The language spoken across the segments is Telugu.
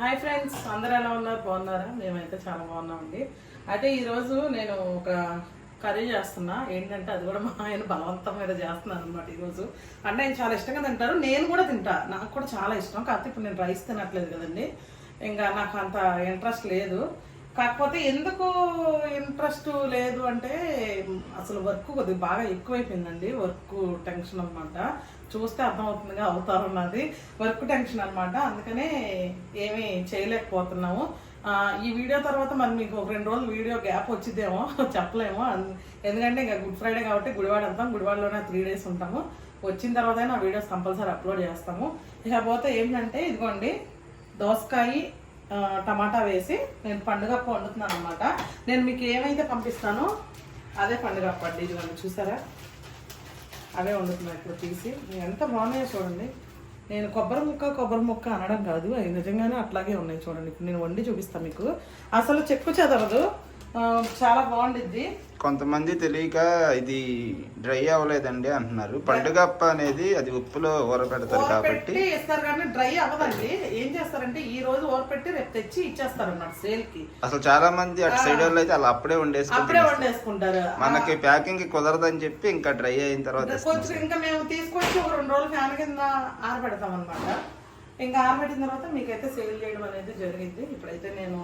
హాయ్ ఫ్రెండ్స్ అందరు ఎలా ఉన్నారు? బాగున్నారా? మేమైతే చాలా బాగున్నామండి. అయితే ఈరోజు నేను ఒక కర్రీ చేస్తున్నా. ఏంటంటే అది కూడా మా ఆయన బలవంతం మీద చేస్తున్నాను అనమాట ఈరోజు. అంటే ఆయన చాలా ఇష్టంగా తింటారు. నేను కూడా తింటా. నాకు కూడా చాలా ఇష్టం. కాకపోతే ఇప్పుడు నేను రైస్ తినట్లేదు కదండి. ఇంకా నాకు అంత ఇంట్రెస్ట్ లేదు. కాకపోతే ఎందుకు ఇంట్రెస్ట్ లేదు అంటే అసలు వర్క్ కొద్దిగా బాగా ఎక్కువైపోయిందండి. వర్క్ టెన్షన్ అనమాట చూస్తే అర్థమవుతుందిగా అవుతారు నాది వర్క్ టెన్షన్ అనమాట అందుకనే ఏమీ చేయలేకపోతున్నాము. ఈ వీడియో తర్వాత మరి మీకు ఒక రెండు రోజులు వీడియో గ్యాప్ వచ్చిద్దేమో చెప్పలేము. ఎందుకంటే ఇంకా గుడ్ ఫ్రైడే కాబట్టి గుడివాడ వెళ్తాం. గుడివాడలోనే త్రీ డేస్ ఉంటాము. వచ్చిన తర్వాత నా వీడియోస్ కంపల్సరీ అప్లోడ్ చేస్తాము. ఇకపోతే ఏంటంటే ఇదిగోండి దోసకాయ టమాటా వేసి నేను పండుగ వండుతున్నాను అనమాట నేను మీకు ఏమైతే పంపిస్తానో అదే పండుగ పండి ఇదిగోండి చూసారా? అవే వండుతున్నాను ఇప్పుడు తీసి. ఎంత బాగున్నాయో చూడండి. నేను కొబ్బరి ముక్క కొబ్బరి ముక్క అనడం కాదు. అవి నిజంగానే అట్లాగే ఉన్నాయి చూడండి. ఇప్పుడు నేను వండి చూపిస్తాను మీకు. అసలు చెక్కు చెదరదు. చాలా బాగుండిద్ది. కొంతమంది తెలియక ఇది డ్రై అవ్వలేదండి అంటున్నారు. పండుగప్ప అనేది అది ఉప్పులో ఊరబెడతారు కాబట్టి ఇస్తారు కానీ డ్రై అవ్వదండి. ఏం చేస్తారంటే ఈ రోజు ఓరపెట్టి రేపు తెచ్చి ఇచ్చేస్తారు అన్నమాట సేల్కి అసలు చాలా మంది అటు సైడ్ వాళ్ళు అయితే అలా అప్పుడే వండేసుకుంటారు. అప్పుడే వండేసుకుంటారు. మనకి ప్యాకింగ్ కుదరదని చెప్పి ఇంకా డ్రై అయిన తర్వాత. కొంచెం ఇంకా మేము తీసుకొచ్చి ఒక రెండు రోజులు ఫ్యాన్ కింద ఆరబెడతాం అనమాట ఇంకా ఆరబెట్టిన తర్వాత మీకైతే సేల్ చేయడం అనేది జరిగింది. ఇప్పుడైతే నేను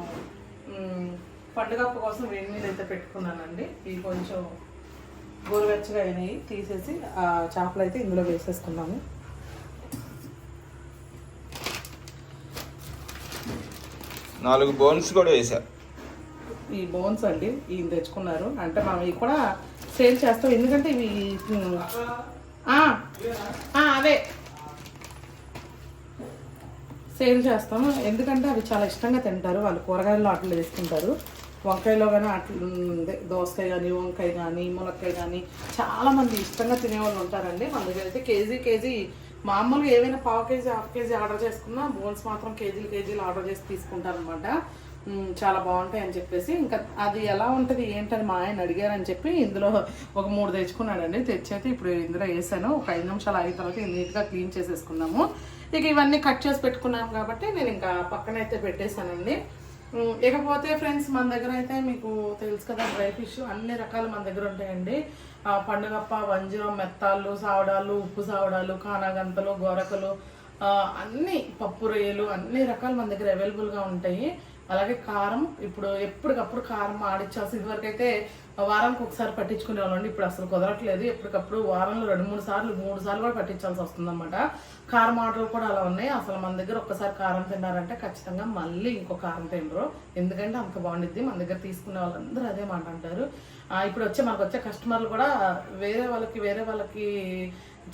పండుగ కోసం వేడి నీళ్ళు అయితే పెట్టుకున్నానండి. ఇవి కొంచెం గోరువెచ్చగా అయినాయి. తీసేసి ఆ చేపలు అయితే ఇందులో వేసేసుకున్నాము. నాలుగు బోన్స్ కూడా వేసా ఈ బోన్స్ అండి ఇవి తెచ్చుకున్నారు. అంటే మనం ఇవి కూడా సేల్ చేస్తాం. ఎందుకంటే ఇవి అదే సేల్ చేస్తాము. ఎందుకంటే అవి చాలా ఇష్టంగా తింటారు. వాళ్ళు కూరగాయల్లో అట్లు వేసుకుంటారు. వంకాయలో కానీ అట్లా దోసకాయ కానీ వంకాయ కానీ ములక్కాయ కానీ చాలామంది ఇష్టంగా తినేవాళ్ళు ఉంటారండి. మన దగ్గర అయితే కేజీ కేజీ మామూలుగా ఏవైనా పావు K G half K G order చేసుకున్నా బోన్స్ మాత్రం కేజీలు కేజీలు ఆర్డర్ చేసి తీసుకుంటారనమాట చాలా బాగుంటాయి అని చెప్పేసి ఇంకా అది ఎలా ఉంటుంది ఏంటని మా ఆయన అడిగారని చెప్పి ఇందులో ఒక మూడు తెచ్చుకున్నాడండి. తెచ్చైతే ఇప్పుడు ఇందులో వేసాను. ఒక ఐదు నిమిషాలు అయిన తర్వాత నీట్గా క్లీన్ చేసేసుకున్నాము. ఇక ఇవన్నీ కట్ చేసి పెట్టుకున్నాం కాబట్టి నేను ఇంకా పక్కన అయితే పెట్టేశానండి. ఇకపోతే ఫ్రెండ్స్ మన దగ్గర అయితే మీకు తెలుసు కదా డ్రై ఫిష్ అన్ని రకాలు మన దగ్గర ఉంటాయండి. పండుగప్ప వంజరం మెత్తాళ్ళు సావడాలు ఉప్పు సావడాలు కానాగంతలు గోరకలు అన్ని పప్పు రొయ్యలు అన్ని రకాలు మన దగ్గర అవైలబుల్గా ఉంటాయి. అలాగే కారం ఇప్పుడు ఎప్పటికప్పుడు కారం ఆడిచ్చాల్సి ఇదివరకు అయితే వారానికి ఒకసారి పట్టించుకునే వాళ్ళండి ఇప్పుడు అసలు కుదరట్లేదు. ఎప్పటికప్పుడు వారంలో రెండు మూడు సార్లు మూడు సార్లు కూడా పట్టించాల్సి వస్తుందన్నమాట. కారం ఆర్డర్లు కూడా అలా ఉన్నాయి. అసలు మన దగ్గర ఒక్కసారి కారం తిన్నారంటే ఖచ్చితంగా మళ్ళీ ఇంకో కారం తినరు. ఎందుకంటే అంత బాగుండిద్ది. మన దగ్గర తీసుకునే వాళ్ళందరూ అదే మాట అంటారు. ఇప్పుడు వచ్చే మనకు వచ్చే కస్టమర్లు కూడా వేరే వాళ్ళకి వేరే వాళ్ళకి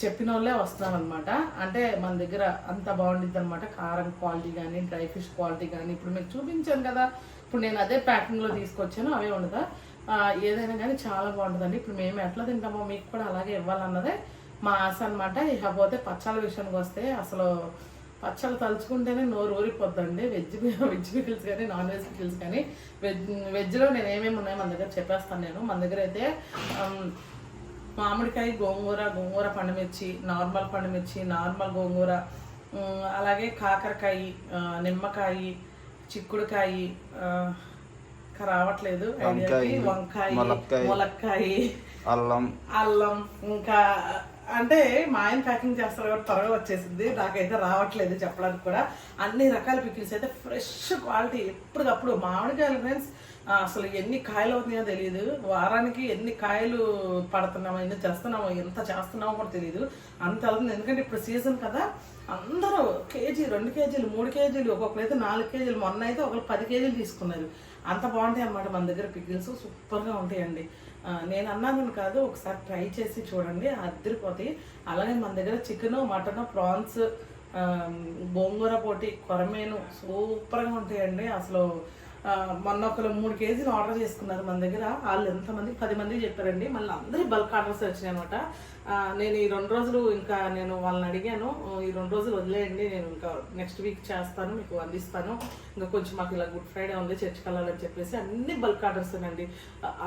చెప్పిన వాళ్ళే వస్తున్నారు అనమాట అంటే మన దగ్గర అంత బాగుండిద్ది అనమాట కారం క్వాలిటీ కానీ డ్రై ఫిష్ క్వాలిటీ కానీ ఇప్పుడు మీకు చూపించాను కదా. ఇప్పుడు నేను అదే ప్యాకింగ్లో తీసుకొచ్చాను. అవే ఉండదా? ఏదైనా కానీ చాలా బాగుంటుందండి. ఇప్పుడు మేము ఎట్లా తింటామో మీకు కూడా అలాగే ఇవ్వాలన్నదే మా ఆశ అనమాట ఇకపోతే పచ్చళ్ళ విషయానికి వస్తే అసలు పచ్చళ్ళు తలుచుకుంటేనే నోరు ఊరిపోద్దండి. వెజ్ వెజ్ పికిల్స్ కానీ నాన్ వెజ్ పికిల్స్ కానీ వెజ్ వెజ్లో నేను ఏమేమి ఉన్నాయో మన దగ్గర చెప్పేస్తాను నేను. మన దగ్గర అయితే మామిడికాయ గోంగూర గోంగూర పండుమిర్చి నార్మల్ పండుమిర్చి నార్మల్ గోంగూర అలాగే కాకరకాయ నిమ్మకాయ చిక్కుడుకాయ రావట్లేదు. వంకాయ. ములక్కాయ అల్లం అల్లం ఇంకా అంటే మా ఆయన ప్యాకింగ్ చేస్తారు కాబట్టి త్వరగా వచ్చేసింది నాకైతే రావట్లేదు చెప్పడానికి కూడా అన్ని రకాల పికిల్స్ అయితే ఫ్రెష్ క్వాలిటీ ఎప్పటికప్పుడు మామిడికాయలు ఫ్రెండ్స్ అసలు ఎన్ని కాయలు అవుతున్నాయో తెలియదు వారానికి ఎన్ని కాయలు పడుతున్నామో ఎన్ని చేస్తున్నామో ఎంత చేస్తున్నామో కూడా తెలియదు అంత అవుతుంది. ఎందుకంటే ఇప్పుడు సీజన్ కదా. అందరూ కేజీ రెండు కేజీలు మూడు కేజీలు ఒక్కొక్కరైతే నాలుగు కేజీలు. మొన్న అయితే ఒకరు పది కేజీలు తీసుకున్నారు. అంత బాగుంటాయి అన్నమాట మన దగ్గర పికిల్స్. సూపర్గా ఉంటాయండి. నేను అన్నాను కాదు ఒకసారి ట్రై చేసి చూడండి. అద్దరిపోతాయి. అలాగే మన దగ్గర చికెన్ మటన్ ప్రాన్స్ గోంగూర పోటీ కొరమేను సూపర్గా ఉంటాయండి. అసలు మొన్న ఒకరు మూడు కేజీలు ఆర్డర్ చేసుకున్నారు మన దగ్గర. వాళ్ళు ఎంతమంది? పది మంది చెప్పారండి. మళ్ళీ అందరి బల్క్ ఆర్డర్స్ వచ్చినాయి అనమాట నేను ఈ రెండు రోజులు ఇంకా నేను వాళ్ళని అడిగాను. ఈ రెండు రోజులు వదిలేయండి. నేను ఇంకా నెక్స్ట్ వీక్ చేస్తాను మీకు అందిస్తాను. ఇంకా కొంచెం మాకు ఇలా గుడ్ ఫ్రైడే ఉంది చర్చికి వెళ్ళాలని చెప్పేసి అన్ని బల్క్ ఆర్డర్స్ అండి.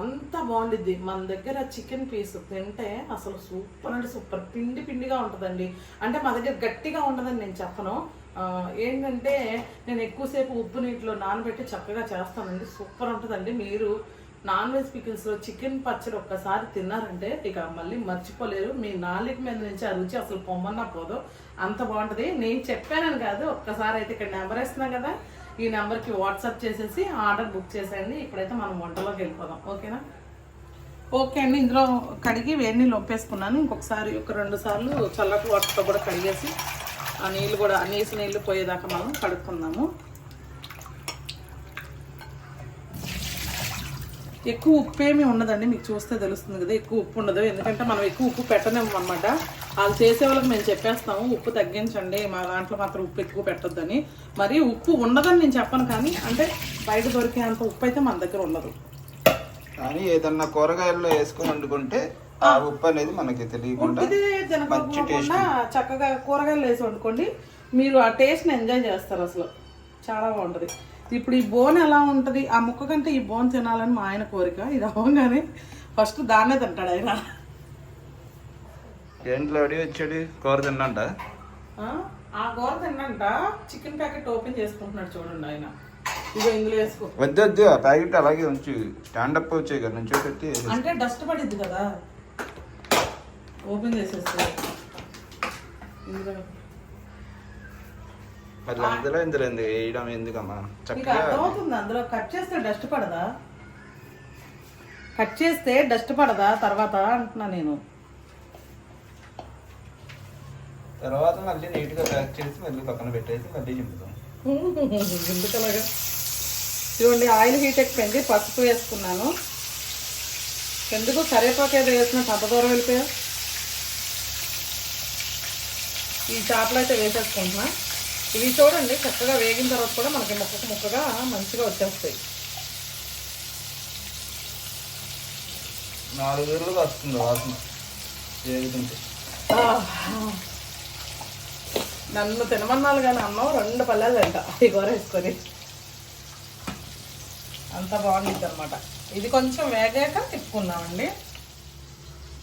అంత బాగుండిద్ది. మన దగ్గర చికెన్ పీస్ తింటే అసలు సూపర్ అంటే సూపర్. పిండి పిండిగా ఉంటుందండి. అంటే మా దగ్గర గట్టిగా ఉండదని నేను చెప్పను. ఏంటంటే నేను ఎక్కువసేపు ఉప్పు నీటిలో నానబెట్టి చక్కగా చేస్తానండి. సూపర్ ఉంటుందండి. మీరు నాన్ వెజ్ పికిల్స్లో చికెన్ పచ్చడి ఒక్కసారి తిన్నారంటే ఇక మళ్ళీ మర్చిపోలేరు. మీ నాలుగు మీద నుంచి ఆ రుచి అసలు పొమ్మన్నా పోదు. అంత బాగుంటుంది. నేను చెప్పానని కాదు ఒక్కసారి అయితే ఇక్కడ నెంబర్ ఇస్తున్నాం కదా. ఈ నెంబర్కి వాట్సాప్ చేసేసి ఆర్డర్ బుక్ చేసేయండి. ఇప్పుడైతే మనం వంటలోకి వెళ్ళిపోదాం. ఓకేనా? ఓకే అండి. ఇందులో కడిగి వేడి నీళ్ళు ఒప్పేసుకున్నాను. ఇంకొకసారి ఒక రెండు సార్లు చల్లటి వాటర్తో కూడా కడిగేసి ఆ నీళ్ళు కూడా ఆ నీసి నీళ్ళు పోయేదాకా మనం కడుక్కుందాము ఎక్కువ ఉప్పు ఏమీ ఉండదండి మీకు చూస్తే తెలుస్తుంది కదా ఎక్కువ ఉప్పు ఉండదు. ఎందుకంటే మనం ఎక్కువ ఉప్పు పెట్టలేము అనమాట వాళ్ళు చేసే వాళ్ళకి మేము చెప్పేస్తాము ఉప్పు తగ్గించండి మా దాంట్లో మాత్రం ఉప్పు ఎక్కువ పెట్టొద్దని. మరి ఉప్పు ఉండదని నేను చెప్పను కానీ అంటే బయట దొరికే అంత ఉప్పు అయితే మన దగ్గర ఉండదు. కానీ ఏదన్నా కూరగాయల్లో వేసుకొని వండుకుంటే ఆ. ఉప్పు అనేది మనకి తెలియకుండా చక్కగా కూరగాయలు వేసి వండుకోండి. మీరు ఆ టేస్ట్ని ఎంజాయ్ చేస్తారు అసలు. చాలా బాగుంటుంది. ఇప్పుడు ఈ బోన్ ఎలా ఉంటుంది? ఆ ముక్క కంటే ఈ బోన్ తినాలని మా ఆయన కోరిక. ఇది అవ్వగానే ఫస్ట్ దాన్నే తింటాడు ఆయన. ఏంట్లో వచ్చాడు? కూర తిన్నంట? ఆ? కూర తిన్నంట. చికెన్ ప్యాకెట్ ఓపెన్ చేసుకుంటున్నాడు చూడండి ఆయన. ఇందులో వేసుకో. వద్దు వద్దు. ఆ ప్యాకెట్ అలాగే ఉంచు. స్టాండప్ వచ్చాయి కదా నుంచి పెట్టి అంటే డస్ట్ పడిద్ది కదా. ఓపెన్ చేసేస్తే ఇందులో. మరి అందులో ఇందులో ఎందుకు? వేయడం ఎందుకమ్మా? చక్కగా అర్థమవుతుంది అందులో కట్ చేస్తే డస్ట్ పడదా? కట్ చేస్తే డస్ట్ పడదా? తర్వాత అంటున్నా నేను. తర్వాత మళ్ళీ నీట్గా ప్యాక్ చేసి మళ్ళీ పక్కన పెట్టేసి మళ్ళీ చింపుతాం. ఎందుకలాగా? చూడండి ఆయిల్ హీట్ ఎక్కిపోయింది పసుపు వేసుకున్నాను. ఎందుకు? కరేపాకు ఏదో వేసిన అంత దూరం వెళ్ళిపోయా? ఈ చేపలు అయితే వేసేసుకుంటున్నా. ఇవి చూడండి చక్కగా వేగిన తర్వాత కూడా మనకి ముక్కకు ముక్కగా మంచిగా వచ్చేస్తాయి. నాలుగు రోజులుగా వస్తుంది వాసన. వేగుతుంటే. ఆ, నన్ను తినమన్నాను కానీ అన్నం రెండు పల్లెలు తింట. ఈ కూర వేసుకొని. అంత బాగుండిద్ది అనమాట ఇది కొంచెం వేగాక తిప్పుకున్నామండి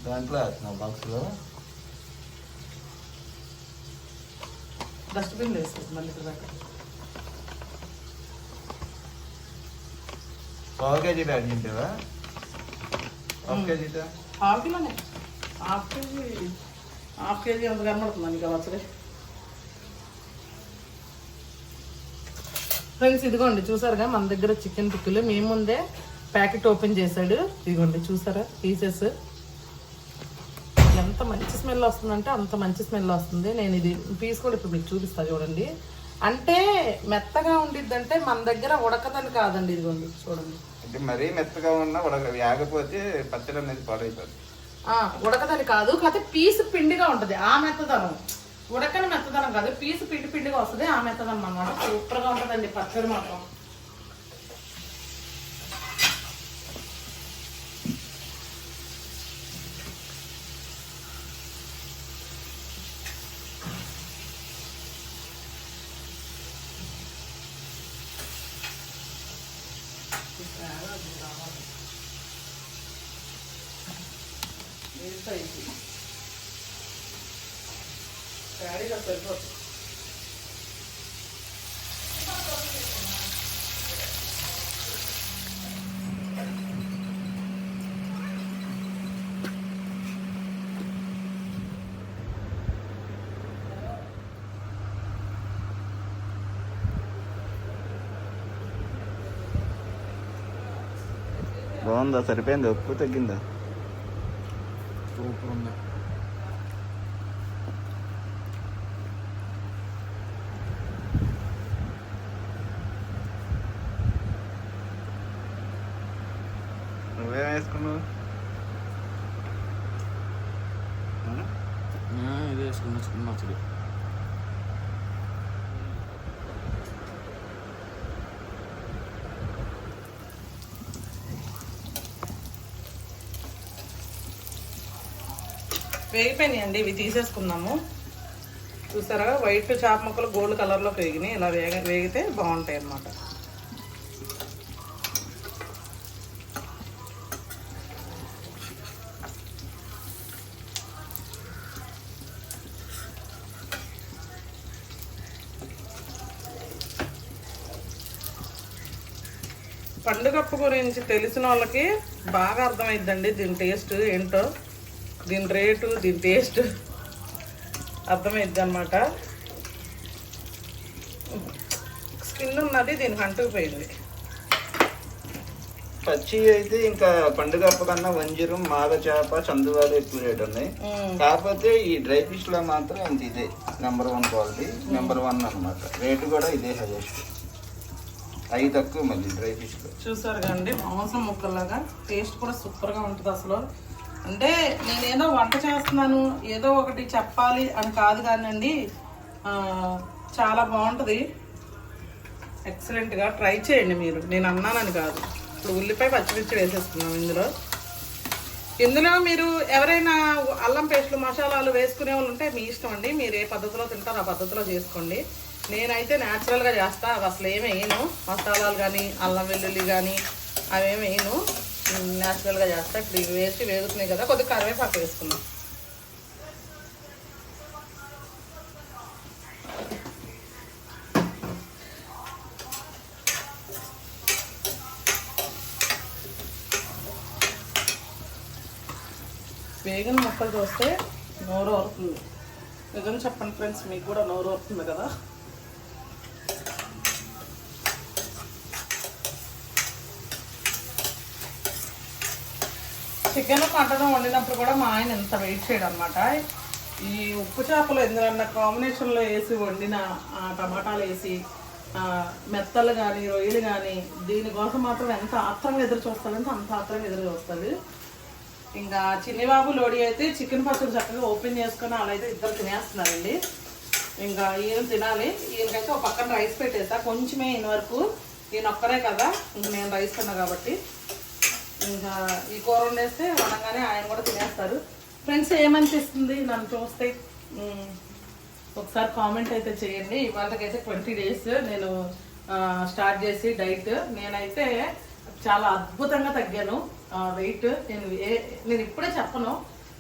దాంట్లో బాక్స్లో డస్ట్బిన్ వేసేసి మళ్ళీ ఇక్కడ దాకా పావు కేజీ ప్యాక్ తింటావా హాఫ్ కేజీతో half కిలోనే half K G half K G అంత కనబడుతుంది నీకు వచ్చలే ఫ్రెండ్స్ ఇదిగోండి చూసారుగా? మన దగ్గర చికెన్ పిక్కులు మేము ముందే ప్యాకెట్ ఓపెన్ చేశాడు. ఇదిగోండి చూసారా? పీసెస్ ఎంత మంచి స్మెల్ వస్తుందంటే అంత మంచి స్మెల్ వస్తుంది. నేను ఇది పీస్ కూడా ఇప్పుడు మీకు చూపిస్తా చూడండి. అంటే మెత్తగా ఉండిద్దంటే మన దగ్గర ఉడకదని కాదండి ఇదిగోండి చూడండి. అంటే మరీ మెత్తగా ఉన్నా ఉడక వేగపోతే పచ్చడి అనేది పాడైపోతుంది ఉడకదని కాదు కాకపోతే పీసు పిండిగా ఉంటుంది. ఆ మెత్తదనం. ఉడకని మెత్తదనం కాదు పీసు పిండి పిండిగా వస్తుంది ఆ మెత్తదనం అన్నమాట. సూపర్గా ఉంటుందండి పచ్చడి మాత్రం. బాగుందా? సరిపోయిందా? ఉప్పు తగ్గిందా? సూపర్ ఉందా. వేగిపోయినాయండి ఇవి తీసేసుకుందాము. చూసారా వైట్ చేప ముక్కలు గోల్డ్ కలర్లో వేగినాయి ఇలా వేగ వేగితే బాగుంటాయి అన్నమాట. పండుగప్పు గురించి తెలిసిన వాళ్ళకి బాగా అర్థమైందండి దీని టేస్ట్ ఏంటో. దీని రేటు దీని టేస్ట్ అర్థమైద్ది అనమాట స్కిన్ ఉన్నది దీనికి అంటుకుపోయింది పచ్చి అయితే ఇంకా పండుగ కన్నా వంజరం మాగ చేప చందువాలు ఎక్కువ రేట్ ఉన్నాయి. కాకపోతే ఈ డ్రై ఫిష్లో మాత్రం ఇంత ఇదే number one quality number one అన్నమాట. రేటు కూడా ఇదే హైయెస్ట్ అవి తక్కువ మళ్ళీ డ్రై ఫిష్ చూసారు కదండి మాంసం ముక్కల్లాగా టేస్ట్ కూడా సూపర్గా ఉంటుంది అసలు అంటే నేనేదో వంట చేస్తున్నాను ఏదో ఒకటి చెప్పాలి అని కాదు కానండి. చాలా బాగుంటుంది. ఎక్సలెంట్గా ట్రై చేయండి మీరు. నేను అన్నానని కాదు. ఇప్పుడు ఉల్లిపాయ పచ్చిమిర్చి వేసేస్తున్నాం ఇందులో. ఇందులో మీరు ఎవరైనా అల్లం పేస్ట్లు మసాలాలు వేసుకునే వాళ్ళు ఉంటే మీ ఇష్టం అండి. మీరు ఏ పద్ధతిలో తింటారో ఆ పద్ధతిలో చేసుకోండి. నేనైతే న్యాచురల్గా చేస్తా. అవి అసలు ఏమి వేయను. మసాలాలు కానీ అల్లం వెల్లుల్లి కానీ అవేమి వేయను. న్యాచురల్గా చేస్తా. ఇప్పుడు ఇవి వేసి వేగుతున్నాయి కదా కొద్దిగా కరివేపాకు వేసుకున్నాం వేగిన ముక్కలు చూస్తే నోరు ఊరుతుంది నిజం చెప్పండి ఫ్రెండ్స్ మీకు కూడా నోరు ఊరుతుంది కదా. చికెన్ మటన్ వండినప్పుడు కూడా మా ఆయన ఎంత వెయిట్ చేయడం అనమాట ఈ ఉప్పు చేపలు ఎందుకన్నా కాంబినేషన్లో వేసి వండిన టమాటాలు వేసి మెత్తలు కానీ రొయ్యలు కానీ దీనికోసం మాత్రం ఎంత ఆత్రంగా ఎదురు చూస్తాడంటే అంత ఆత్రంగా ఎదురు చూస్తుంది ఇంకా చిన్నిబాబు లోడి అయితే చికెన్ పచ్చడి చక్కగా ఓపెన్ చేసుకొని అలా అయితే ఇద్దరు తినేస్తున్నారండి. ఇంకా ఈయన తినాలి. ఈయనకైతే ఒక పక్కన రైస్ పెట్టేసా. కొంచెమే ఈయన వరకు. ఈయన ఒక్కరే కదా. ఇంక నేను రైస్ తిన్నా కాబట్టి. ఇంకా ఈ కూర వండేస్తే అనగానే ఆయన కూడా తినేస్తారు. ఫ్రెండ్స్ ఏమనిపిస్తుంది? నన్ను చూస్తే ఒకసారి కామెంట్ అయితే చేయండి. ఇవాళకైతే ట్వంటీ డేస్ నేను స్టార్ట్ చేసి డైట్ నేనైతే చాలా అద్భుతంగా తగ్గాను వెయిట్ నేను ఏ నేను ఇప్పుడే చెప్పను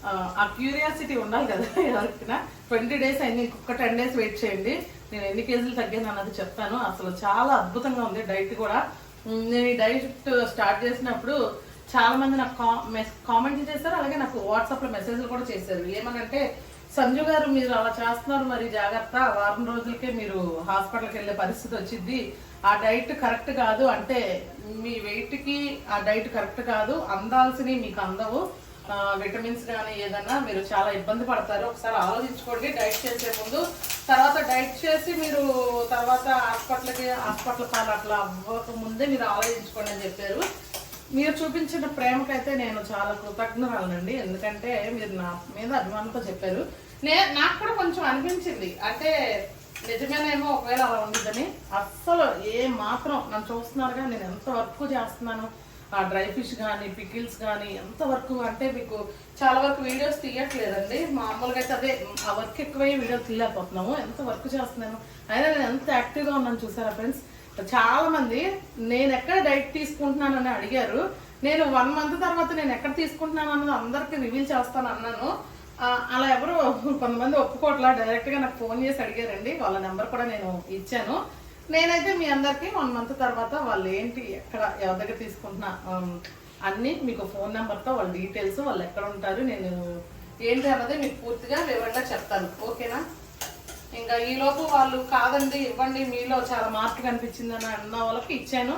ఆ, క్యూరియాసిటీ ఉండాలి కదా ఎవరికైనా. ట్వంటీ డేస్ అయింది ఇంకొక టెన్ డేస్ వెయిట్ చేయండి. నేను ఎన్ని కేజీలు తగ్గాను అన్నది చెప్తాను అసలు చాలా అద్భుతంగా ఉంది డైట్ కూడా. నేను ఈ డైట్ స్టార్ట్ చేసినప్పుడు చాలా మంది నాకు కామెంట్ చేశారు. అలాగే నాకు వాట్సాప్లో మెసేజ్లు కూడా చేశారు. ఏమనంటే సంజు గారు మీరు అలా చేస్తున్నారు మరి జాగ్రత్త. వారం రోజులకే మీరు హాస్పిటల్కి వెళ్ళే పరిస్థితి వచ్చింది ఆ డైట్ కరెక్ట్ కాదు అంటే మీ వెయిట్కి ఆ డైట్ కరెక్ట్ కాదు. అందాల్సినవి మీకు అందవు. విటమిన్స్ కానీ ఏదన్నా మీరు చాలా ఇబ్బంది పడతారు. ఒకసారి ఆలోచించుకోండి. డైట్ చేసే ముందు తర్వాత డైట్ చేసి మీరు తర్వాత హాస్పిటల్కి హాస్పిటల్ పాలు అట్లా అవ్వక ముందే మీరు ఆలోచించుకోండి అని చెప్పారు. మీరు చూపించిన ప్రేమకైతే నేను చాలా కృతజ్ఞరాలనండి. ఎందుకంటే మీరు నా మీద అభిమానంతో చెప్పారు. నే నాకు కూడా కొంచెం అనిపించింది. అంటే నిజమేనేమో ఒకవేళ అలా ఉండదని అస్సలు ఏ మాత్రం నన్ను చూస్తున్నారుగా నేను ఎంత వర్క్ చేస్తున్నాను? ఆ డ్రై ఫిష్ కానీ పికిల్స్ కానీ ఎంత వర్క్? అంటే మీకు చాలా వరకు వీడియోస్ తీయట్లేదండి. మామూలుగా అయితే అదే ఆ వర్క్ ఎక్కువై వీడియోస్ తీయలేకపోతున్నాము. ఎంత వర్క్ చేస్తున్నాను? అయినా నేను ఎంత యాక్టివ్గా ఉన్నాను చూసారా ఫ్రెండ్స్? చాలా మంది నేను ఎక్కడ డైట్ తీసుకుంటున్నానని అడిగారు. నేను వన్ మంత్ తర్వాత నేను ఎక్కడ తీసుకుంటున్నాను అన్నది అందరికి రివీల్ చేస్తాను అన్నాను. అలా ఎవరు కొంతమంది ఒప్పుకోట్లా డైరెక్ట్గా నాకు ఫోన్ చేసి అడిగారండి. వాళ్ళ నెంబర్ కూడా నేను ఇచ్చాను. నేనైతే మీ అందరికి వన్ మంత్ తర్వాత వాళ్ళు ఏంటి ఎక్కడ ఎవరి దగ్గర తీసుకుంటున్నా అన్ని మీకు ఫోన్ నెంబర్తో వాళ్ళ డీటెయిల్స్ వాళ్ళు ఎక్కడ ఉంటారు నేను ఏంటి అన్నది మీకు పూర్తిగా వివరంగా చెప్తాను. ఓకేనా? ఇంకా ఈలోపు వాళ్ళు కాదండి ఇవ్వండి మీలో చాలా మార్పు కనిపించింది అని అన్న వాళ్ళకి ఇచ్చాను.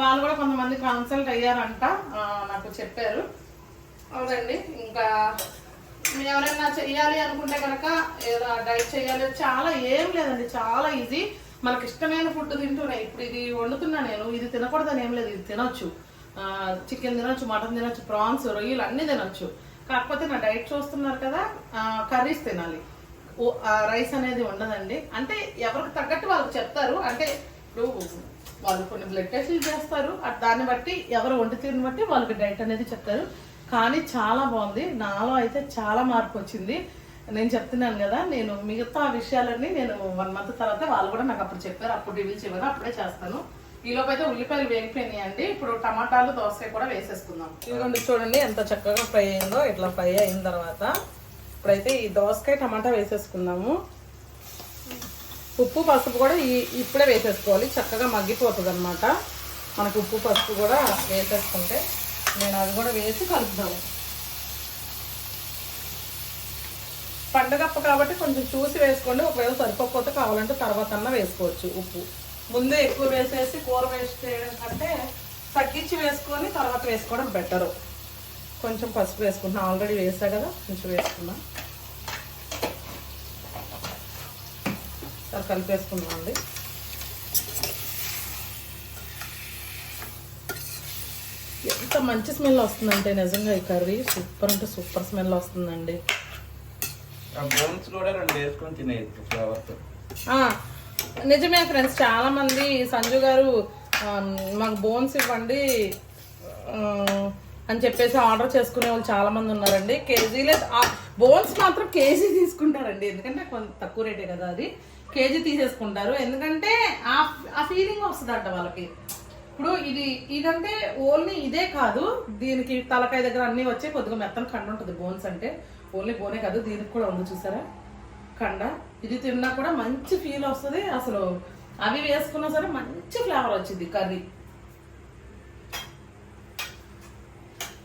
వాళ్ళు కూడా కొంతమంది కన్సల్ట్ అయ్యారంట నాకు చెప్పారు. అవునండి ఇంకా ఎవరైనా చెయ్యాలి అనుకుంటే కనుక ఏదో డైట్ చేయాలి చాలా ఏం లేదండి చాలా ఈజీ. మనకి ఇష్టమైన ఫుడ్ తింటూనే ఇప్పుడు ఇది వండుతున్నా నేను ఇది తినకూడదని ఏం లేదు ఇది తినొచ్చు. చికెన్ తినొచ్చు మటన్ తినొచ్చు ప్రాన్స్ రొయ్యలు అన్నీ తినొచ్చు. కాకపోతే నా డైట్ చూస్తున్నారు కదా కర్రీస్ తినాలి. రైస్ అనేది ఉండదండి. అంటే ఎవరికి తగ్గట్టు వాళ్ళకి చెప్తారు. అంటే ఇప్పుడు వాళ్ళు కొన్ని బ్లడ్ టెస్ట్లు చేస్తారు. దాన్ని బట్టి ఎవరు వంటి తీరుని బట్టి వాళ్ళకి డైట్ అనేది చెప్తారు. కానీ చాలా బాగుంది. నాలో అయితే చాలా మార్పు వచ్చింది. నేను చెప్తున్నాను కదా నేను మిగతా విషయాలన్నీ నేను వన్ మంత్ తర్వాత వాళ్ళు కూడా నాకు అప్పుడు చెప్పారు. అప్పుడు రివీల్ చేయమని అప్పుడే చేస్తాను. ఈలోపు అయితే ఉల్లిపాయలు వేగిపోయినాయి అండి. ఇప్పుడు టమాటాలు దోసకాయ కూడా వేసేసుకుందాం. ఇదిగోండి చూడండి ఎంత చక్కగా ఫ్రై అయిందో. ఇట్లా ఫ్రై అయిన తర్వాత ఇప్పుడైతే ఈ దోసకాయ టమాటా వేసేసుకుందాము. ఉప్పు పసుపు కూడా ఈ ఇప్పుడే వేసేసుకోవాలి. చక్కగా మగ్గిపోతుంది అనమాట మనకు ఉప్పు పసుపు కూడా వేసేసుకుంటే నేను అది కూడా వేసి కలుపుదాము. పండగప్ప కాబట్టి కొంచెం చూసి వేసుకోండి. ఒకవేళ సరిపోకపోతే కావాలంటే తర్వాత అన్నా వేసుకోవచ్చు ఉప్పు. ముందే ఎక్కువ వేసేసి కూర వేస్ట్ చేయడం కంటే తగ్గించి వేసుకొని తర్వాత వేసుకోవడం బెటరు. కొంచెం పసుపు వేసుకుంటున్నా. ఆల్రెడీ వేసా కదా కొంచెం వేసుకున్నా. సరే కలిపేసుకుందాం అండి. ఎంత మంచి స్మెల్ వస్తుందంటే నిజంగా ఈ కర్రీ సూపర్ అంటే సూపర్ స్మెల్ వస్తుందండి. బోన్స్ కూడా రెండు వేసుకొని ఫ్లేవర్తో నిజమే ఫ్రెండ్స్ చాలా మంది సంజు గారు మాకు బోన్స్ ఇవ్వండి. అని చెప్పేసి ఆర్డర్ చేసుకునే వాళ్ళు చాలా మంది ఉన్నారండి. లేదా. బోన్స్ మాత్రం కేజీ తీసుకుంటారండి. ఎందుకంటే కొంత తక్కువ రేటే కదా అది. కేజీ తీసేసుకుంటారు. ఎందుకంటే ఆ ఆ ఫీలింగ్ వస్తుందంట వాళ్ళకి. ఇప్పుడు ఇది ఇదంటే ఓన్లీ ఇదే కాదు. దీనికి తలకాయ దగ్గర అన్నీ వచ్చి కొద్దిగా మెత్తం కండ ఉంటుంది బోన్స్ అంటే. ఓన్లీ బోనే కాదు దీనికి కూడా ఉంది చూసారా? కండ. ఇది తిన్నా కూడా మంచి ఫీల్ వస్తుంది. అసలు అవి వేసుకున్నా సరే మంచి ఫ్లేవర్ వచ్చింది కర్రీ.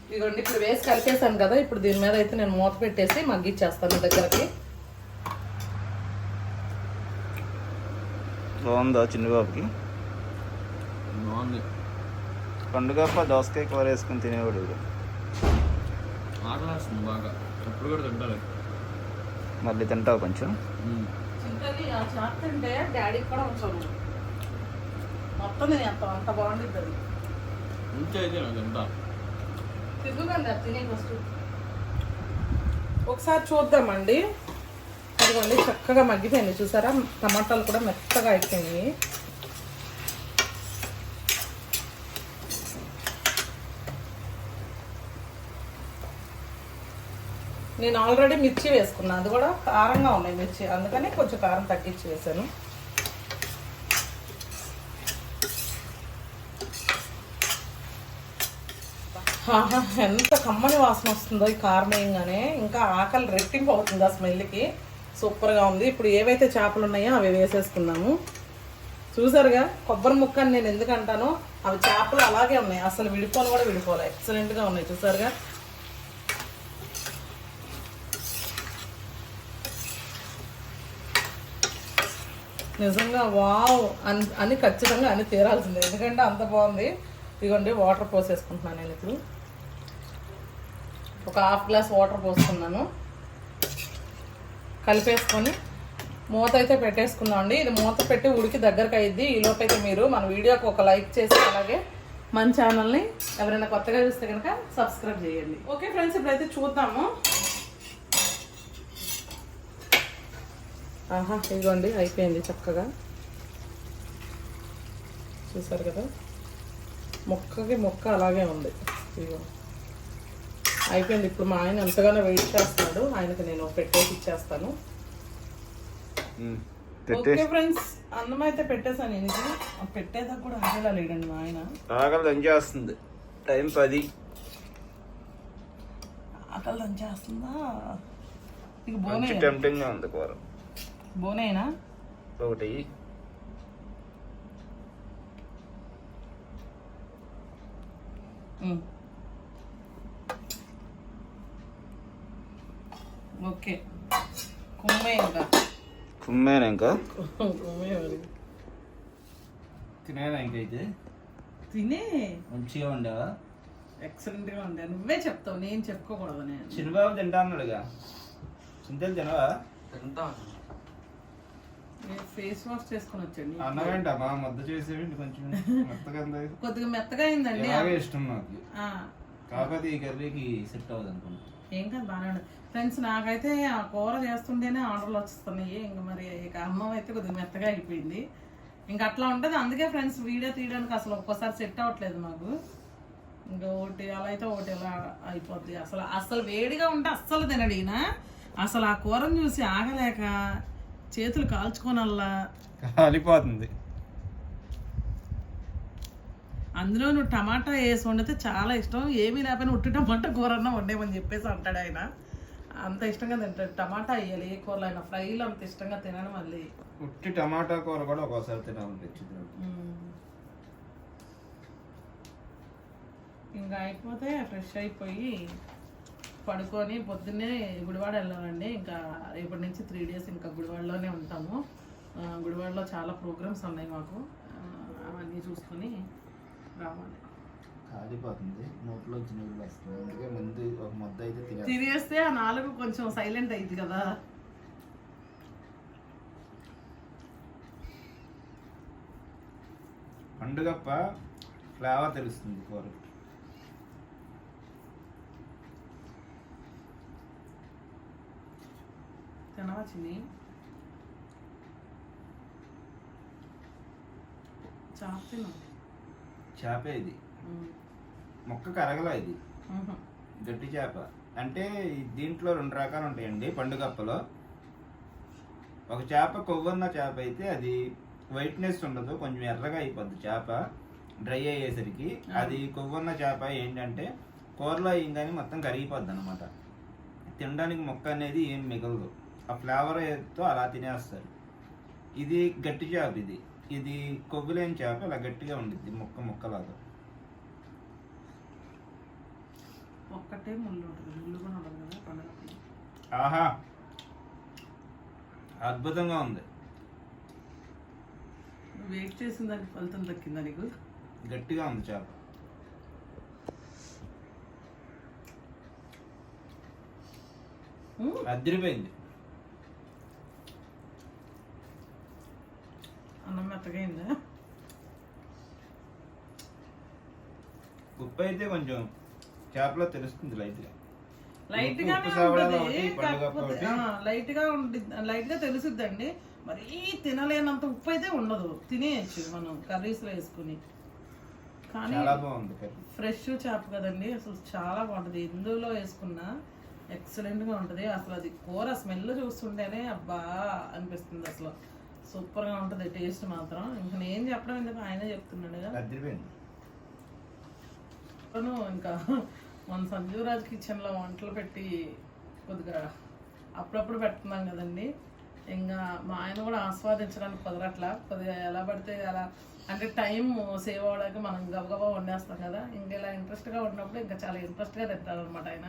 ఇదిగోండి ఇప్పుడు వేసి కలిపేసాను కదా ఇప్పుడు దీని మీద అయితే నేను మూత పెట్టేసి మగ్గిచ్చేస్తాను దగ్గరకి. బాగుందా చిన్నబాబుకి? బాగుంది. పండుగప్ప దోసకాయ కూర వేసుకొని తినేవాడు బాగా. ఎప్పుడు కూడా తింటారు. మళ్ళీ తింటావు కొంచెం? చింతని ఆ చాట్ తింటే డాడీకి కూడా ఉంచాను మొత్తం నేను అంత బాగుంటుంది అది. ఇంకే అయితే నేను తింటా తిరుగుకండి అది తినే ఫస్ట్ ఒకసారి చూద్దామండి. ఇదిగోండి చక్కగా మగ్గిపోయింది. చూసారా? టమాటాలు కూడా మెత్తగా అయిపోయినాయి. నేను ఆల్రెడీ మిర్చి వేసుకున్నాను అది కూడా కారంగా ఉన్నాయి మిర్చి. అందుకని కొంచెం కారం తగ్గించి వేసాను. ఎంత కమ్మని వాసన వస్తుందో ఈ కారం వేయంగానే ఇంకా ఆకలి రెట్టింపు అవుతుంది ఆ స్మెల్కి సూపర్గా ఉంది. ఇప్పుడు ఏవైతే చేపలు ఉన్నాయో అవి వేసేసుకున్నాము చూసారుగా? కొబ్బరి ముక్క అని నేను ఎందుకంటానో అవి చేపలు అలాగే ఉన్నాయి. అసలు విడిపోను కూడా విడిపోలే. ఎక్సలెంట్గా ఉన్నాయి. చూసారుగా? నిజంగా వావ్! అని అని ఖచ్చితంగా అని తీరాల్సిందే. ఎందుకంటే అంత బాగుంది. ఇదిగోండి వాటర్ పోసేసుకుంటున్నాను నేను ఇప్పుడు. ఒక హాఫ్ గ్లాస్ వాటర్ పోసుకున్నాను. కలిపేసుకొని మూత అయితే పెట్టేసుకున్నాం అండి. ఇది మూత పెట్టి ఉడికి దగ్గరకు అయ్యిద్ది ఈ లోపైతే మీరు మన వీడియోకి ఒక లైక్ చేసి అలాగే మన ఛానల్ని ఎవరైనా కొత్తగా చూస్తే కనుక సబ్స్క్రైబ్ చేయండి. ఓకే ఫ్రెండ్స్ ఇప్పుడైతే చూద్దాము. ఆహా ఇదిగోండి అయిపోయింది చక్కగా. చూసారు కదా? మొక్కకి మొక్క అలాగే ఉంది. ఇదిగో. అయిపోయింది. ఇప్పుడు మా ఆయన ఎంతగానో వెయిట్ చేస్తున్నాడు. ఆయనకి నేను పెట్టేసి ఇచ్చేస్తాను. ఓకే ఫ్రెండ్స్ అన్నం అయితే ఇది ఆ పెట్టేదాకా కూడా ఆగేలా లేడండి మా ఆయన. ఆకలి దంచేస్తుంది. టైం పది. ఆకలి దంచేస్తుందా? మంచి బోనే టెంప్టింగ్గా ఉంది కూర. బోనేనా? ఒకటి. ఉమ్. ఓకే. కుమ్మే ఇంకా. కుమ్మేనా ఇంకా? కుమ్మే తినేనా ఇంకైతే? తినే. మంచిగా ఉండేవా ఎక్సలెంట్గా ఉండే నువ్వే చెప్తావు నేను చెప్పుకోకూడదు నేను. చిన్నబాబు తింటా అన్నాడుగా. చింతలు తినవా? తింటా ఫేస్ వాష్ చేసుకొని వచ్చండి అన్నమేంట మా ముద్ద చేసేవి కొంచెం మెత్తగా ఉంది. కొద్దిగా మెత్తగా అయిందండి. ఇష్టం నాకు. ఆ, కాకపోతే ఈ కర్రీకి సెట్ అవ్వదు అనుకున్నా ఏం కాదు బాగానే ఉండదు ఫ్రెండ్స్ నాకైతే ఆ కూర చేస్తుంటేనే ఆర్డర్లు వస్తున్నాయి ఇంకా మరి ఇక అన్నం అయితే కొద్దిగా మెత్తగా అయిపోయింది. ఇంకా అట్లా ఉంటుంది. అందుకే ఫ్రెండ్స్ వీడియో తీయడానికి అసలు ఒక్కోసారి సెట్ అవ్వట్లేదు మాకు. ఇంకా ఒకటి అలా అయితే ఒకటి ఎలా అయిపోద్ది. అసలు అసలు వేడిగా ఉంటే అస్సలు తినడీనా అసలు ఆ కూరను చూసి ఆగలేక చేతులు కాల్చుకోనల్లా. కాలిపోతుంది. అందులో నువ్వు టమాటా వేసి వండితే చాలా ఇష్టం. ఏమీ లేకపోయినా ఉట్టి టమాటా కూర అన్నా వండేమని చెప్పేసి అంటాడు ఆయన. అంత ఇష్టంగా తింటాడు టమాటా వేయాలి ఏ కూరలో అయినా ఫ్రైలో అంత ఇష్టంగా తినడం మళ్ళీ. ఉట్టి టమాటా కూర కూడా ఒక్కోసారి తినాలనిపించింది మ్మ్. ఇంకా అయిపోతే ఫ్రెష్ అయిపోయి పడుకొని పొద్దున్నే గుడివాడ వెళ్ళాలండి. ఇంకా రేపటి నుంచి త్రీ డేస్ ఇంకా గుడివాడలోనే ఉంటాము. గుడివాడలో చాలా ప్రోగ్రామ్స్ ఉన్నాయి మాకు. అవన్నీ చూసుకొని రావాలి. కాలిపోతుంది. నోట్లోంచి నీళ్ళు వస్తుంది అందుకే ముందు ఒక ముద్ద అయితే తినే తినేస్తే ఆ నాలుగు కొంచెం సైలెంట్ అయింది కదా. పండుగప్ప ఫ్లేవర్ తెలుస్తుంది కూర. తినవా చిన్ని? చాప్ తిను. చేపే ఇది. మొక్క కరగల ఇది. గట్టి చేప. అంటే దీంట్లో రెండు రకాలు ఉంటాయండి పండుగప్పలో ఒక చేప కొవ్వన్న చేప అయితే అది వైట్నెస్ ఉండదు కొంచెం ఎర్రగా అయిపోద్ది చేప డ్రై అయ్యేసరికి. అది కొవ్వన్న చేప ఏంటంటే కూరలో వేయంగానే మొత్తం కరిగిపోద్ది అనమాట తినడానికి మొక్క అనేది ఏం మిగలదు. ఆ ఫ్లేవర్తో అలా తినేస్తారు. ఇది గట్టి చేప ఇది. ఇది కొవ్వు లేని చేప ఇలా గట్టిగా ఉండిద్ది ముక్క ముక్కలాగా. ఒక్కటే ముళ్ళు ఉంటుంది. ముళ్ళు కూడా ఉండదు కదా పండుగ ఆహా. అద్భుతంగా ఉంది. వెయిట్ చేసిన దానికి ఫలితం దక్కిందా నీకు? గట్టిగా ఉంది చేప. అదిరిపోయింది. అన్నం మెత్తగా అయిందా? ఉప్పు అయితే కొంచెం చేపలో తెలుస్తుంది లైట్ గానే సవడాలు ఉంటుంది కాకపోతే లైట్గా ఉంటుంది లైట్గా తెలుసుద్దండి. మరీ తినలేనంత ఉప్పు అయితే ఉండదు. తినేయచ్చు మనం కర్రీస్లో వేసుకుని. కానీ ఫ్రెష్ చేప కదండి అసలు చాలా బాగుంటుంది. ఎందులో వేసుకున్నా ఎక్సలెంట్గా ఉంటది. అసలు అది కూర స్మెల్ చూస్తుంటేనే అబ్బా అనిపిస్తుంది అసలు. సూపర్గా ఉంటది టేస్ట్ మాత్రం. ఇంకా నేను చెప్పడం ఎందుకు? ఆయనే చెప్తున్నాడు కదా ఇంకా మన సంజీవరాజ్ కిచెన్ కిచెన్లో వంటలు పెట్టి కొద్దిగా అప్పుడప్పుడు పెడుతున్నాం కదండి. ఇంకా మా ఆయన కూడా ఆస్వాదించడానికి కుదరట్లా. కొద్దిగా ఎలా పడితే అలా. అంటే టైం సేవ్ అవ్వడానికి మనం గబగబా వండేస్తాం కదా. ఇంకా ఇలా ఇంట్రెస్ట్గా ఉన్నప్పుడు ఇంకా చాలా ఇంట్రెస్ట్గా తింటారు అనమాట ఆయన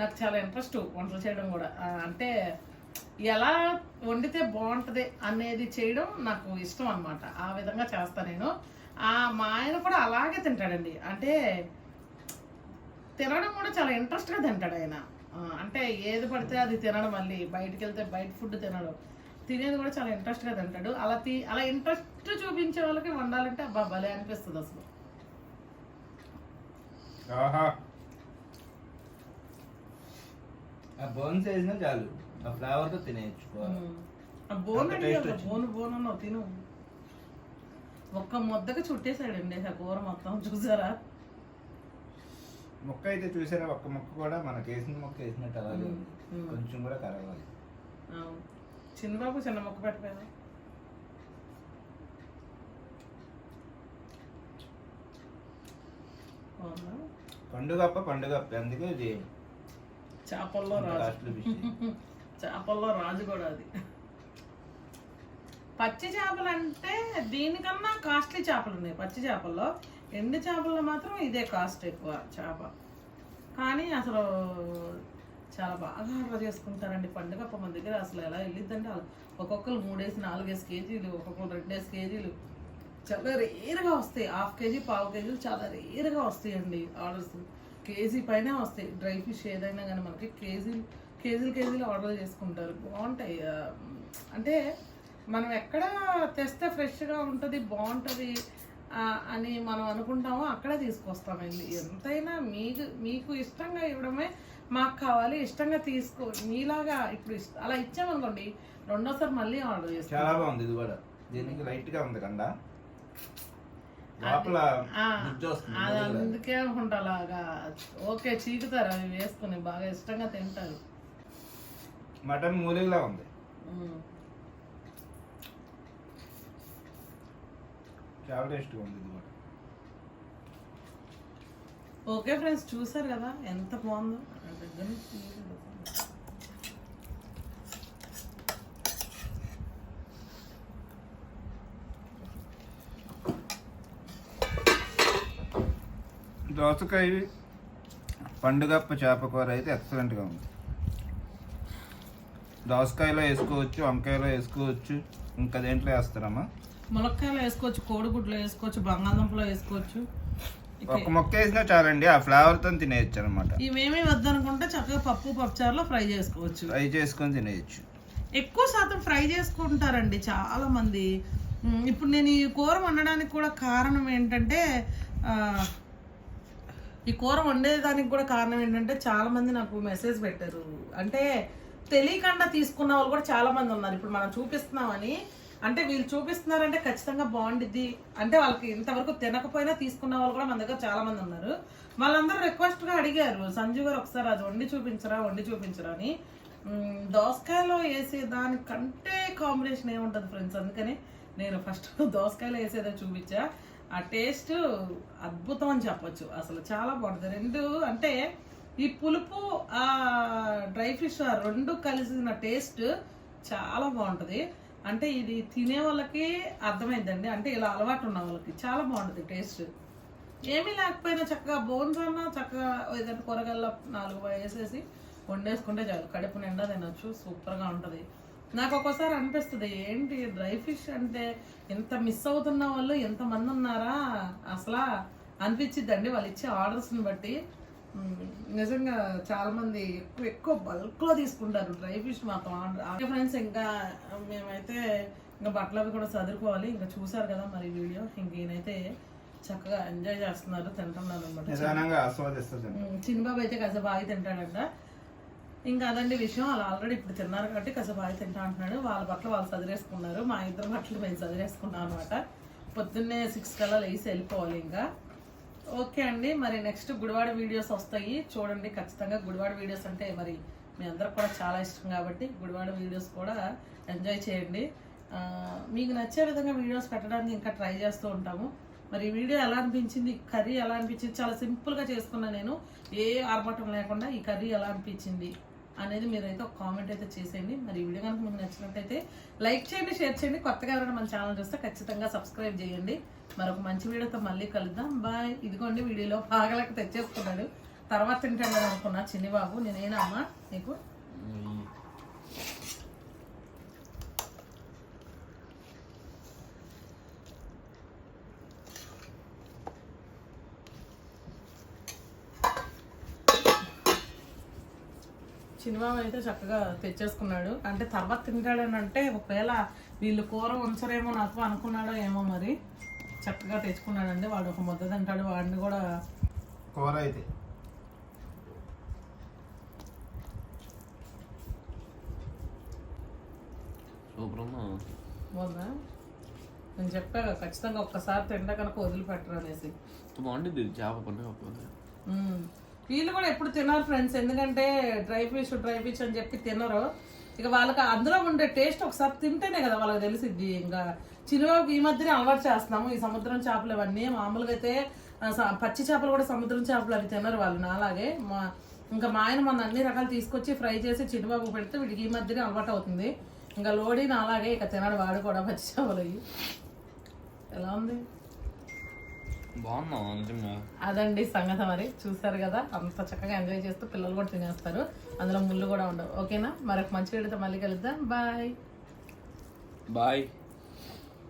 నాకు చాలా ఇంట్రెస్ట్ వంటలు చేయడం కూడా. అంటే ఎలా వండితే బాగుంటుంది అనేది చేయడం నాకు ఇష్టం అనమాట ఆ విధంగా చేస్తాను నేను. మా ఆయన కూడా అలాగే తింటాడండి. అంటే తినడం కూడా చాలా ఇంట్రెస్ట్గా తింటాడు ఆయన. ఆ, అంటే ఏది పడితే అది తినడం మళ్ళీ. బయటికి వెళ్తే బయట ఫుడ్ తినడం. తినేది కూడా చాలా ఇంట్రెస్ట్గా తింటాడు. అలా తి అలా ఇంట్రెస్ట్ చూపించే వాళ్ళకి వండాలంటే అబ్బా భలే అనిపిస్తుంది అసలు. ఆహా. ఆ బోన్స్ వేసినా చాలు. ఆ ఫ్లేవర్తో తినేయచ్చు. ఆ బోన్ బోన్ బోన్ అన్నావు తిను. ఒక్క ముద్దకి చుట్టేసాడండి ఆ కూర మొత్తం చూసారా? ముక్క అయితే చూసారా ఒక్క ముక్క కూడా మనకి వేసిన ముక్క వేసినట్టు అలాగే. కొంచెం కూడా కరగాలి. చిన్నబాబు చిన్న మొక్క పెట్టలేదు. పండుగప్ప పండుగప్ప అందుకే చేపల్లో రాజు. చేపల్లో రాజు కూడా అది. పచ్చి చేపలు అంటే దీనికన్నా కాస్ట్లీ చేపలు ఉన్నాయి పచ్చి చేపల్లో. ఎండు చేపల్లో మాత్రం ఇదే కాస్ట్ ఎక్కువ చేప. కానీ అసలు చాలా బాగా ఆర్డర్ చేసుకుంటారండి. పండుగ మన దగ్గర అసలు ఎలా వెళ్ళిద్దంటే ఒక్కొక్కరు మూడేసి నాలుగేసి కేజీలు ఒక్కొక్కరు రెండేసి కేజీలు. చాలా రేరుగా వస్తాయి. హాఫ్ కేజీ పావు కేజీలు చాలా రేరుగా వస్తాయండి ఆర్డర్స్. కేజీ పైన వస్తాయి. డ్రై ఫిష్ ఏదైనా కానీ మనకి కేజీలు కేజీలు కేజీలు ఆర్డర్ చేసుకుంటారు. బాగుంటాయి. అంటే మనం ఎక్కడ తెస్తే ఫ్రెష్గా ఉంటుంది బాగుంటుంది అని మనం అనుకుంటామో అక్కడే తీసుకొస్తామండి. ఎంతైనా మీకు మీకు ఇష్టంగా ఇవ్వడమే మాకు కావాలి. ఇష్టంగా తీసుకో మీలాగా ఇప్పుడు అలా ఇచ్చామనుకోండి రెండోసారి మళ్ళీ ఆర్డర్ చేస్తాం. చాలా బాగుంది ఇది కూడా. దీనికి లైట్గా ఉంది కండ. లోపల అది అందుకే అనుకుంటా అలాగా. ఓకే చీకుతారు అవి వేసుకుని బాగా ఇష్టంగా తింటారు. మటన్ మూలిగలా ఉంది. చాలా టేస్ట్గా ఉంది ఇది. కూడా ఓకే ఫ్రెండ్స్ చూసారు కదా ఎంత బాగుందో. దగ్గర. దోసకాయ పండుగప్ప చేప కూర అయితే ఎక్సలెంట్గా ఉంది. దోసకాయలో వేసుకోవచ్చు వంకాయలో వేసుకోవచ్చు ఇంకా దేంట్లో వేస్తారమ్మా? ములక్కాయలు వేసుకోవచ్చు కోడిగుడ్లు వేసుకోవచ్చు బంగాళదుంపలో వేసుకోవచ్చు. ఒక మొక్క వేసినా చాలండి ఆ ఫ్లేవర్తో తినేయచ్చు అనమాట ఇవేమీ వద్దనుకుంటే చక్కగా పప్పు పప్పుచారులో ఫ్రై చేసుకోవచ్చు. ఫ్రై చేసుకొని తినేయచ్చు. ఎక్కువ శాతం ఫ్రై చేసుకుంటారండి చాలా మంది ఇప్పుడు నేను ఈ కూర వండడానికి కూడా కారణం ఏంటంటే ఈ కూర వండేదానికి కూడా కారణం ఏంటంటే చాలా మంది నాకు మెసేజ్ పెట్టారు. అంటే తెలియకుండా తీసుకున్న వాళ్ళు కూడా చాలా మంది ఉన్నారు. ఇప్పుడు మనం చూపిస్తున్నామని అంటే వీళ్ళు చూపిస్తున్నారంటే ఖచ్చితంగా బాగుండిద్ది. అంటే వాళ్ళకి ఇంతవరకు తినకపోయినా తీసుకున్న వాళ్ళు కూడా మన దగ్గర చాలా మంది ఉన్నారు. వాళ్ళందరూ రిక్వెస్ట్గా అడిగారు సంజు గారు ఒకసారి అది వండి చూపించరా వండి చూపించరా అని. దోసకాయలో వేసే దానికంటే కాంబినేషన్ ఏముంటుంది ఫ్రెండ్స్ అందుకని నేను ఫస్ట్ దోసకాయలో వేసేదో చూపించా. ఆ టేస్ట్ అద్భుతం అని చెప్పొచ్చు. అసలు చాలా బాగుంటుంది. రెండు అంటే ఈ పులుపు ఆ డ్రై ఫిష్ ఆ రెండు కలిసిన టేస్ట్ చాలా బాగుంటుంది. అంటే ఇది తినే వాళ్ళకి అర్థమైందండి. అంటే ఇలా అలవాటు ఉన్న వాళ్ళకి చాలా బాగుంటుంది టేస్ట్. ఏమీ లేకపోయినా చక్కగా బోన్స్ అన్నా చక్కగా ఏదైనా కూరగాయల నాలుగు వేసేసి వండేసుకుంటే చాలు. కడుపు నిండా తినొచ్చు సూపర్గా ఉంటుంది. నాకు ఒక్కోసారి అనిపిస్తుంది ఏంటి డ్రై ఫిష్ అంటే ఎంత మిస్ అవుతున్న వాళ్ళు ఎంతమంది ఉన్నారా? అసలు అనిపించిద్దండి వాళ్ళు ఇచ్చే ఆర్డర్స్ని బట్టి. నిజంగా చాలా మంది ఎక్కువ ఎక్కువ బల్క్లో తీసుకుంటారు. డ్రై ఫిష్ మాత్రం. ఫ్రెండ్స్ ఇంకా మేమైతే ఇంకా బట్టలు అవి కూడా చదువుకోవాలి ఇంకా చూసారు కదా మరి వీడియో. ఇంక ఈయనైతే చక్కగా ఎంజాయ్ చేస్తున్నారు తింటున్నారు అనమాట చిన్నబాబు అయితే కాసేపు ఆగి తింటాడంట. ఇంకా అదండి విషయం. వాళ్ళు ఆల్రెడీ ఇప్పుడు తిన్నారు కాబట్టి కాసేపు ఆగి తింటా అంటున్నాడు. వాళ్ళ బట్టలు వాళ్ళు చదివేసుకున్నారు మా ఇద్దరు బట్టలు మేము చదివేసుకున్నాం అనమాట పొద్దున్నే సిక్స్ కల్లా లేసి వెళ్ళిపోవాలి ఇంకా. ఓకే అండి మరి నెక్స్ట్ గుడివాడ వీడియోస్ వస్తాయి. చూడండి ఖచ్చితంగా గుడివాడ వీడియోస్ అంటే మరి మీ అందరికి కూడా చాలా ఇష్టం కాబట్టి గుడివాడ వీడియోస్ కూడా ఎంజాయ్ చేయండి. మీకు నచ్చే విధంగా వీడియోస్ పెట్టడానికి ఇంకా ట్రై చేస్తూ ఉంటాము. మరి ఈ వీడియో ఎలా అనిపించింది కర్రీ ఎలా అనిపించింది చాలా సింపుల్గా చేసుకున్నా నేను. ఏ ఆర్భటం లేకుండా ఈ కర్రీ ఎలా అనిపించింది అనేది మీరైతే ఒక కామెంట్ అయితే చేసేయండి. మరి ఈ వీడియో కనుక మీకు నచ్చినట్టయితే లైక్ చేయండి షేర్ చేయండి. కొత్తగా ఎవరైనా మన ఛానల్ చూస్తే ఖచ్చితంగా సబ్స్క్రైబ్ చేయండి. మరొక మంచి వీడియోతో మళ్ళీ కలుద్దాం. బాయ్ ఇదిగోండి వీడియోలో పాగలకి తెచ్చేసుకున్నాడు. తర్వాత తింటాడు అనుకున్నా చిన్ని బాబు నేనేనమ్మా నీకు? చిన్నబాబు అయితే చక్కగా తెచ్చేసుకున్నాడు. అంటే తర్వాత తింటాడని అంటే ఒకవేళ వీళ్ళు కూర ఉంచరేమో నాకు అనుకున్నాడో ఏమో మరి. చక్కగా తెచ్చుకున్నాడండి వాడు ఒక ముద్ద తింటాడు వాడిని కూడా కూర అయితే. సూపర్ బాగుందా? నేను చెప్పాక ఖచ్చితంగా ఒక్కసారి తింటే కనుక వదిలిపెట్టరు అనేసి బాగుంటుంది ఇది చేప. వీళ్ళు కూడా ఎప్పుడు తినరు ఫ్రెండ్స్ ఎందుకంటే డ్రై ఫిష్ డ్రై ఫిష్ అని చెప్పి తినరు. ఇక వాళ్ళకి అందులో ఉండే టేస్ట్ ఒకసారి తింటేనే కదా వాళ్ళకి తెలిసిద్ది ఇంకా చిరువాకు ఈ మధ్యనే అలవాటు చేస్తున్నాము. ఈ సముద్రం చేపలు ఇవన్నీ మామూలుగా అయితే పచ్చి చేపలు కూడా సముద్రం చేపలు అవి తినరు వాళ్ళు. నాలాగే మా ఇంకా మా ఆయన మొన్న అన్ని రకాలు తీసుకొచ్చి ఫ్రై చేసి చిరుబాబు పెడితే వీడికి ఈ మధ్యనే అలవాటు అవుతుంది. ఇంకా లోడీ నాలాగే ఇక తినడు వాడు కూడా పచ్చి చేపలు అవి ఎలా ఉంది? అదండి సంగతి మరి. చూసారు కదా అంత చక్కగా ఎంజాయ్ చేస్తూ పిల్లలు కూడా తినేస్తారు. అందులో ముళ్ళు కూడా ఉండవు. ఓకేనా? మరొక మంచి వీడియోతో మళ్ళీ కలుద్దాం. బాయ్. బాయ్.